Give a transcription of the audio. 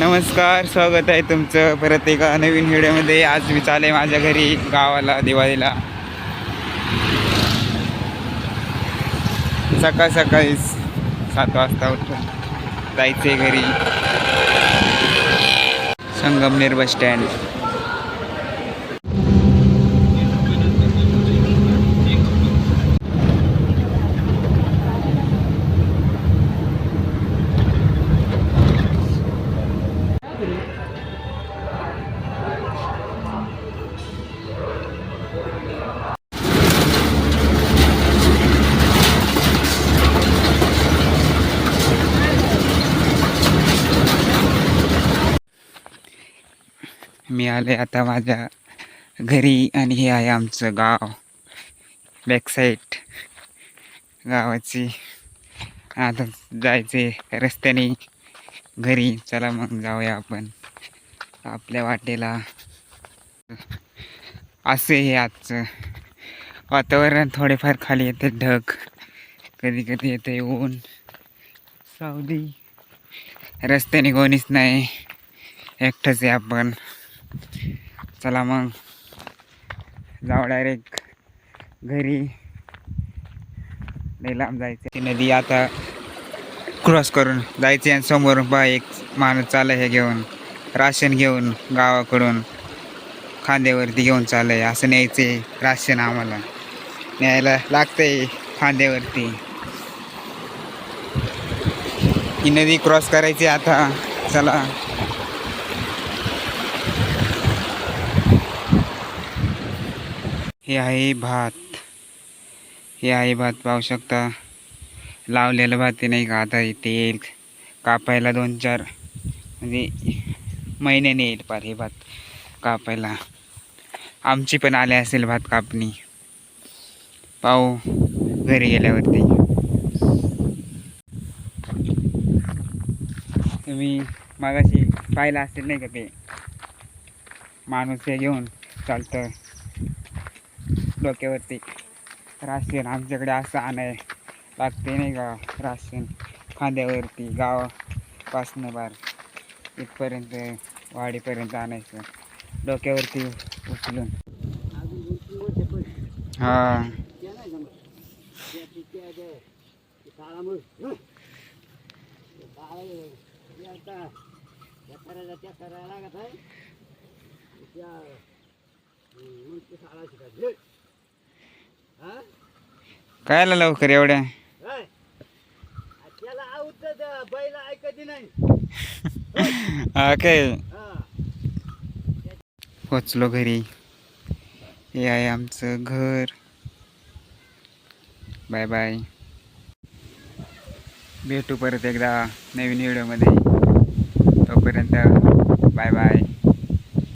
नमस्कार स्वागत आहे तुमचं. परत एका नवीन व्हिडिओमध्ये आज मी चाले माझ्या घरी गावाला दिवाळीला. सकाळ सकाळी सात वाजता उठून जायचे घरी. Sangamner bus stand. मी आले आता माझ्या घरी आणि हे आहे आमचं गाव. बॅकसाईड गावाची. आता जायचे रस्त्याने घरी. चला मग जाऊया आपण. आपल्या वाटेला. असे हे आजचं. वातावरण थोडेफार खाली येते ढग. कधी कधी येते ऊन. सावली. रस्त्याने कोणीच नाही. एकटंच आहे आपण. चला मग. जाऊ डायरेक्ट घरी. लई लांब जायचं ती नदी आता क्रॉस करून जायचे आणि समोरून बा एक माणूस चालय हे घेऊन. राशन घेऊन गावाकडून. खांद्यावरती घेऊन चालय असं न्यायचे राशन आम्हाला. न्यायला लागतंय खांद्यावरती. ही नदी क्रॉस करायची आता. चला. हे आहे भात. हे आहे भात पाहू शकता. लावलेलं भात ते नाही का? आता ते येईल. कापायला दोन चार म्हणजे महिन्याने येईल पार हे भात कापायला. आमची पण आले असेल भात कापणी. पाहू घरी गेल्यावरती. तुम्ही मागाशी पाहिलं असेल नाही का ते? माणूस हे घेऊन चालतं. डोक्यावरती. राशन आमच्याकडे असं आणाय लागते नाही का? राशन खांद्यावरती गावापासनं बार इथपर्यंत वाडीपर्यंत आणायचं. डोक्यावरती उचलून. हा. कायला लवकर एवढ्या? त्याला आवडत बैल ऐकत नाही. हा काय? पोचलो घरी. हे आहे आमचं घर. बाय बाय भेटू परत एकदा नवीन व्हिडिओमध्ये तोपर्यंत बाय बाय